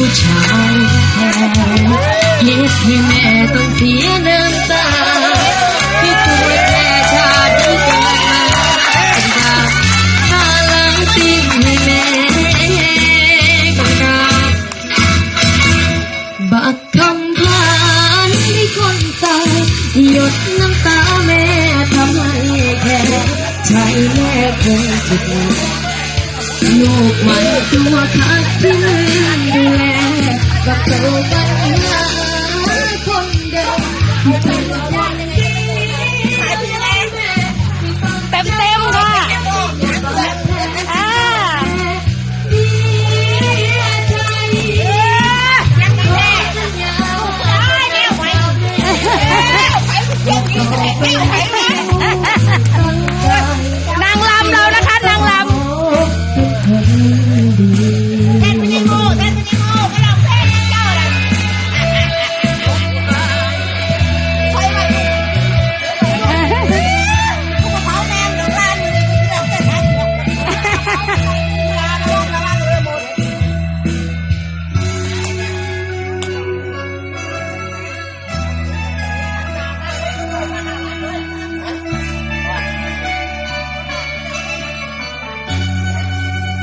ผู้ชายแท้เหตุให้แม่ต้องเสียน้ำตาที่ตัวแม่ชาตินี้เกิดมาเป็นดาวตาลังติ้งให้แม่กำราบบักคำพานที่คนตายหยดน้ำตาแม่ทำให้แค่ใจแม่คงจุด ลูกมันตัวคัดเพื่อนดูแลกับเธอปัญหาคนเดิมที่เป็นอย่างนี้เต็มเต็มค่ะอ่าเ